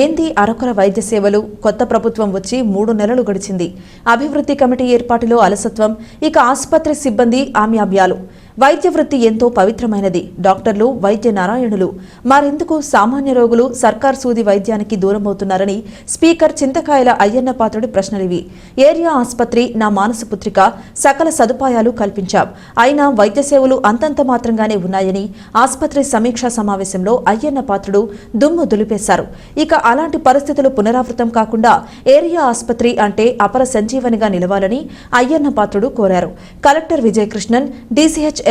ఏంది అరకొర వైద్య సేవలు? కొత్త ప్రభుత్వం వచ్చి మూడు నెలలు గడిచింది. అభివృద్ధి కమిటీ ఏర్పాటులో అలసత్వం ఇక ఆసుపత్రి సిబ్బంది ఆమ్యామ్యాలు. వైద్య వృత్తి ఎంతో పవిత్రమైనది. డాక్టర్లు వైద్య నారాయణులు మరెందుకు సామాన్య రోగులు సర్కార్ సూది వైద్యానికి దూరమవుతున్నారని స్పీకర్ చింతకాయల అయ్యన్న పాత్రుడి ప్రశ్నలివి. ఏరియా ఆసుపత్రి నా మానసపుత్రిక సకల సదుపాయాలు కల్పించాం. అయినా వైద్య సేవలు అంతంత మాత్రంగానే ఉన్నాయని ఆసుపత్రి సమీక్షా సమావేశంలో అయ్యన్న పాత్రుడు దుమ్ము దులిపేశారు. ఇక అలాంటి పరిస్థితులు పునరావృతం కాకుండా ఏరియా ఆసుపత్రి అంటే అపర సంజీవనిగా నిలవాలని అయ్యన్న పాత్రుడు కోరారు. Collector Vijayakrishnan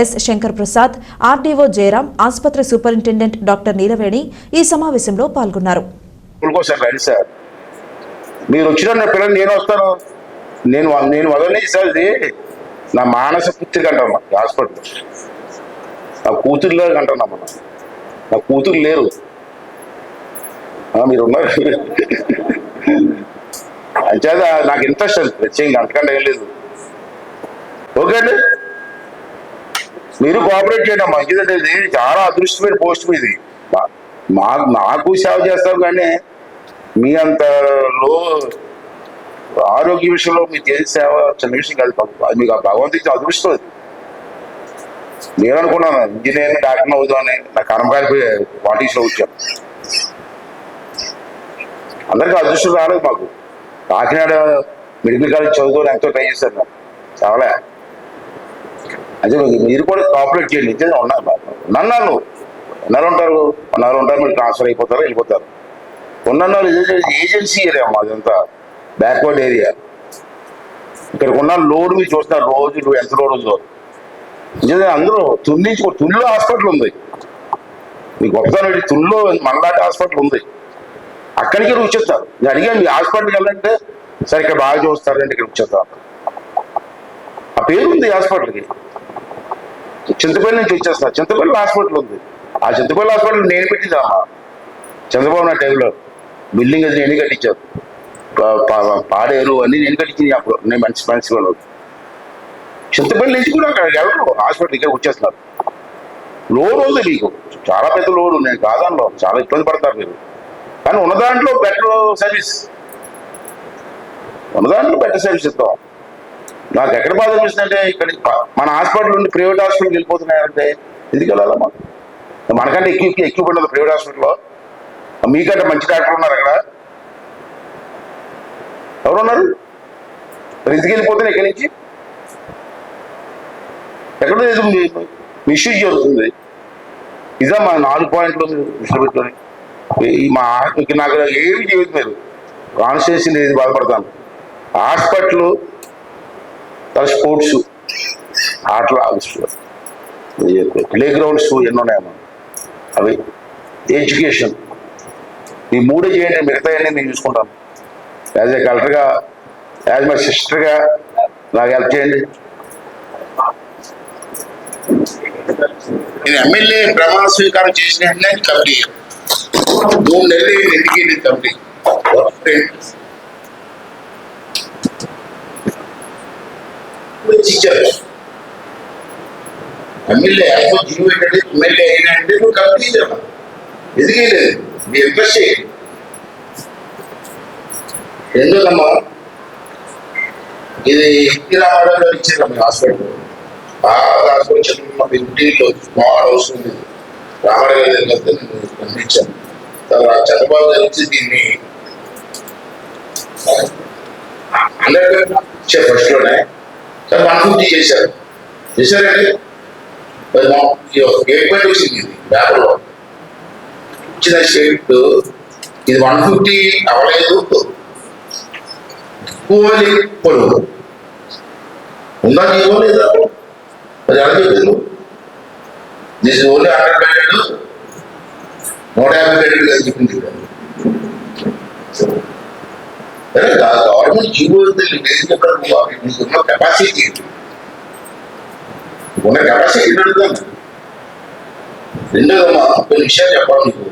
S Shankar Prasad RDO Jayaram ఆసుపత్రి సూపరింటెండెంట్ డాక్టర్ నీలవేణి ఈ సమావేశంలో పాల్గొన్నారు. రండి సార్. మీరు వచ్చిన పిల్లలు నేను వస్తాను. నేను నేను వదలనే నా మానస పుత్రిక అంటాను హాస్పిటల్. నా కూతురు లేదు అంటున్నా మనం నా కూతురు లేరు. మీరు ఉన్నారు అంచేత నాకు ఇంట్రెస్ట్ ప్రత్యేకంగా అంతకంటే ఏం లేదు. ఓకే అండి. మీరు కోఆపరేట్ చేయడం మంచిదంటే ఇది చాలా అదృష్టమైన పోస్ట్ ఇది. మా- నాకు సేవ చేస్తాం కానీ మీ అంత లో ఆరోగ్య విషయంలో మీరు చేసే సేవ చిన్న విషయం కాదు. అది మీకు ఆ భగవంతుడికి అదృష్టం అది. నేను అనుకున్నాను ఇంజనీర్ డాక్టర్ అవుదామని నా కర్మకాయలు పాలిటిక్స్లో వచ్చాను అందరికీ అదృష్టం రాలేదు మాకు. కాకినాడ మెడికల్ కాలేజ్ చదువుకొని ఎంతో ట్రై చేశాను నాకు. చావలే అదే మీరు కూడా కాపరేట్ చేయండి. నిజంగా ఉన్నారు ఉన్నాను ఉన్నారు ఉంటారు ఉన్నారు ఉంటారు మీరు ట్రాన్స్ఫర్ అయిపోతారు వెళ్ళిపోతారు? ఉన్న ఏజెన్సీ ఏరియా మాదంతా. బ్యాక్వర్డ్ ఏరియా ఇక్కడ ఉన్న లోడ్ మీరు చూస్తారు రోజు ఎంత లోడ్ ఉందో. నిజంగా అందరూ తుల్లించుకో తుల్లో హాస్పిటల్ ఉంది. మీ గొప్పతనం ఏంటి తుల్లో మనలాంటి హాస్పిటల్ ఉంది. అక్కడికి వచ్చేస్తారు నేను అడిగాను మీ హాస్పిటల్కి వెళ్ళంటే సరే ఇక్కడ బాగా చూస్తారంటే ఇక్కడ వచ్చేస్తారు ఆ పేరు ఉంది హాస్పిటల్కి. చింతపల్లి నుంచి వచ్చేస్తా చింతపల్లి హాస్పిటల్ ఉంది. ఆ చింతపల్లి హాస్పిటల్ నేను పెట్టిందమ్మా చంద్రబాబు నా టైంలో బిల్డింగ్ అది నేను కట్టించాను. పా- పాడేరు అన్ని నేను కట్టించింది అప్పుడు. నేను మంచి మంచి వాళ్ళు చింతపల్లి నుంచి కూడా అక్కడ ఎవరు హాస్పిటల్ ఇక్కడ వచ్చేస్తున్నారు. లోడ్ ఉంది మీకు. చాలా పెద్ద లోడ్ నేను కాదనలో చాలా ఇబ్బంది పడతారు మీరు. కానీ ఉన్న దాంట్లో బెటర్ సర్వీస్ ఉన్న దాంట్లో బెటర్ సర్వీస్ ఇస్తాం. నాకు ఎక్కడ బాధ అనిపిస్తుందంటే ఇక్కడ మన హాస్పిటల్ నుండి ప్రైవేట్ హాస్పిటల్కి వెళ్ళిపోతున్నాయంటే ఎందుకు వెళ్ళాలమ్మా మనకంటే ఎక్కువ ఎక్కువ ఉండదు ప్రైవేట్ హాస్పిటల్లో. మీకంటే మంచి డాక్టర్ ఉన్నారు అక్కడ. ఎవరున్నారు? మరి ఎందుకు వెళ్ళిపోతున్నాయి ఇక్కడి నుంచి? ఎక్కడ ఏదో మిస్యూజ్ జరుగుతుంది. ఇదా మా నాలుగు పాయింట్లు మీరు పెట్టుకొని. ఈ మా హాస్పిటల్కి నాకు ఏమి చేయదు మీరు. కాన్స్టిట్యూన్సీ లేదు బాధపడతాను. హాస్పిటల్ తర్వాత స్పోర్ట్స్ ఆటలు ప్లే గ్రౌండ్స్ ఎన్ని ఉన్నాయమ్మా అవి ఎడ్యుకేషన్. ఈ మూడే చేయండి మిగతాయన్నీ నేను చూసుకుంటాను. యాజ్ ఏ కలెక్టర్గా యాజ్ మై సిస్టర్గా నాకు హెల్ప్ చేయండి. నేను ఎమ్మెల్యే ప్రమాణ స్వీకారం చేసిన వెంటనే కమిటీ. మూడు నెలలు ఇంటికి కమిటీ. ఇచ్చారు ఎమ్మెల్యే అయిపో జీవో ఏంటంటే ఎమ్మెల్యే అయినంటే నువ్వు కమిటీ ఇచ్చావు ఎందుకే లేదు మీ ఇంట్రెస్ట్ చేయండి రెండోదమ్మా ఇది ఎన్టీ రామారావు గారు ఇచ్చారు మీ హాస్పిటల్ బాగా హాస్పిటల్ చదువుకున్న ఇంటిలో స్మాల్ హౌస్ ఉంది రామారావు గారి దగ్గర వెళ్తే నేను పంపించాను తర్వాత చంద్రబాబు గారు వచ్చి దీన్ని హండ్రెడ్ ఇచ్చారు ఫస్ట్లోనే దాన్ని వన్ ఫిఫ్టీ చేశారు చేశారండి స్టేట్మెంట్ వచ్చింది ఇది పేపర్లో ఇచ్చిన స్టేట్ ఇది వన్ ఫిఫ్టీ అవ్వలేదు కూలి పొడుగు ఉందా జీవో లేదా మరి ఎలా చెప్పారు దిస్ ఓన్లీ హండ్రెడ్ బెడెడ్ నూట యాభై బెడెడ్ కదా చెప్పింది సరే గవర్నమెంట్ జీవో బేసిక్ ఎక్కడ నీకున్న కెపాసిటీ ఏంటి? ఉన్న కెపాసిటీ పెడుతుంది రెండోదమ్మా కొన్ని విషయాలు చెప్పాలి నీకు.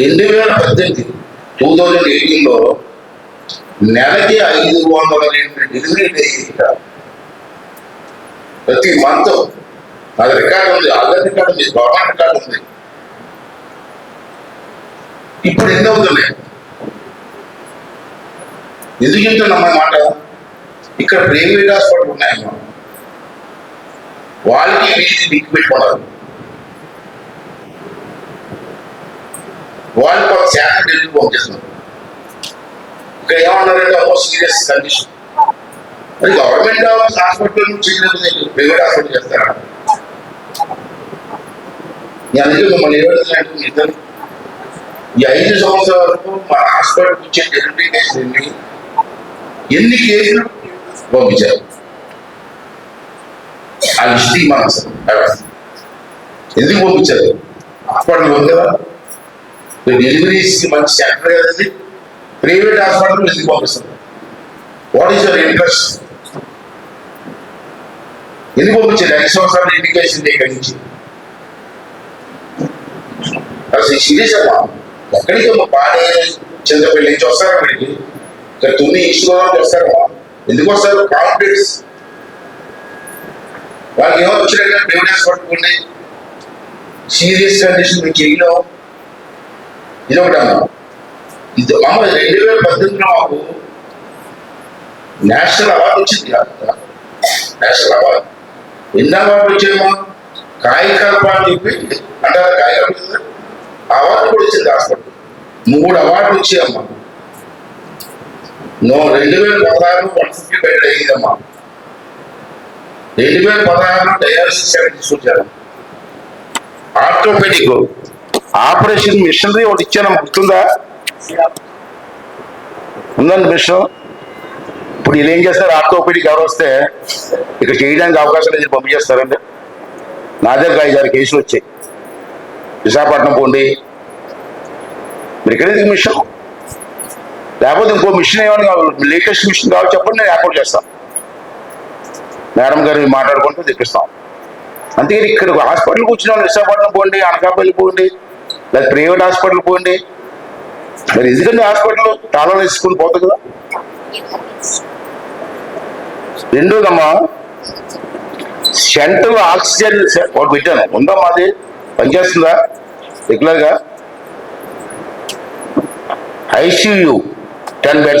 రెండు వేల పద్దెనిమిది టూ థౌజండ్ ఎయిటీన్లో నెలకి ఐదు వందల రెండు డెలివరీ ఇక్కడ. ప్రతి మంత్ అది రికార్డ్ ఉంది ఆధార్ రికార్డు ఉంది గవర్నమెంట్ రికార్డు ఉంది. ఇప్పుడు ఎన్ని అవుతున్నాయి ఎందుకు చెప్తున్నా మాట? ఇక్కడ ప్రైవేట్ హాస్పిటల్ ఉన్నాయమ్మా వాళ్ళకి వీటికి దిక్కు పెట్టుకున్నారు వాళ్ళు కొంత శాతం ఢిల్లీ పంపిస్తున్నారు ఇక్కడ ఏమన్నారంటే అమ్మో సీరియస్ కండిషన్ మరి గవర్నమెంట్ హాస్పిటల్ నుంచి ప్రైవేట్ హాస్పిటల్ చేస్తారా? అందుకే మిమ్మల్ని ఏమంటున్నాను ఇద్దరు. ఈ ఐదు సంవత్సరాల వరకు మన హాస్పిటల్ వచ్చే డెలివరీ కేసులు ఎన్ని ఎన్ని కేసులు పంపించారు ఆ లిస్ట్ మాకు ఎందుకు పంపించారు హాస్పిటల్ ఉంది కదా డెలివరీస్ మంచి సెంటర్ కదండి. ప్రైవేట్ హాస్పిటల్ ఎందుకు పంపిస్తారు వాట్ ఈస్ యువర్ ఇంట్రెస్ట్ ఎందుకు పంపించారు? ఐదు సంవత్సరాలు ఇండికేషన్ ఇక్కడి నుంచి. అసలు సీరియస్ అమ్మా ఎక్కడికి పాడే? చంద్రపల్లి నుంచి వస్తారా ఇక్కడికి ఇక్కడ తుమ్మి ఈశ్వరం నుంచి ఎందుకు వస్తారు కాన్ఫిడెన్స్ వాళ్ళకి ఏమో వచ్చినట్టు ప్రివిడెన్స్ పట్టుకోండి సీరియస్ కండిషన్ మీకు చేయడం ఇది ఒకటమ్మా ఇది అమ్మ రెండు వేల పద్దెనిమిదిలో మాకు నేషనల్ అవార్డు వచ్చింది నేషనల్ అవార్డు ఎన్ని అవార్డు వచ్చేమో కాయకల్ప అని చెప్పి అంటారు కాయకల్ప అవార్డు కూడా వచ్చింది హాస్పిటల్. మూడు అవార్డులు వచ్చాయమ్మా నువ్వు రెండు వేల పదహారు వన్ ఫిఫ్టీ బెడ్ అయ్యిందమ్మా. రెండు వేల పదహారులో డయాలసిస్ సెంటర్ తీసుకొచ్చారు. ఆర్థోపెడిక్ ఆపరేషన్ మిషనరీ ఒకటి ఇచ్చాను గుర్తుందా? ఉందండి మిషన్ ఇప్పుడు వీళ్ళు ఏం చేస్తారు? ఆర్థోపెడిక్ ఎవరు వస్తే ఇక్కడ చేయడానికి అవకాశం లేదు పంపించేస్తారండి? నా దగ్గర ఐదారు కేసులు వచ్చాయి. విశాఖపట్నం పోండి. మీరు ఇక్కడ మిషన్ లేకపోతే ఇంకో మిషన్ ఏమైనా కావాలి? లేటెస్ట్ మిషన్ కావాలి చెప్పండి నేను ఏర్పాటు చేస్తాను. మేడం గారు మాట్లాడుకుంటూ తెప్పిస్తాం అందుకని ఇక్కడ హాస్పిటల్కి వచ్చిన వాళ్ళు విశాఖపట్నం పోండి అనకాపల్లి పోండి లేదా ప్రైవేట్ హాస్పిటల్ పోండి. మరి ఎందుకంటే హాస్పిటల్ తాళం వేసుకుని పోతుంది కదా? రెండోదమ్మా సెంట్రల్ ఆక్సిజన్ ఒకటి పెట్టాను. ఉందమ్మా అది పనిచేస్తుందా? రెగ్యులర్గా? ఐసీయూ. ten beds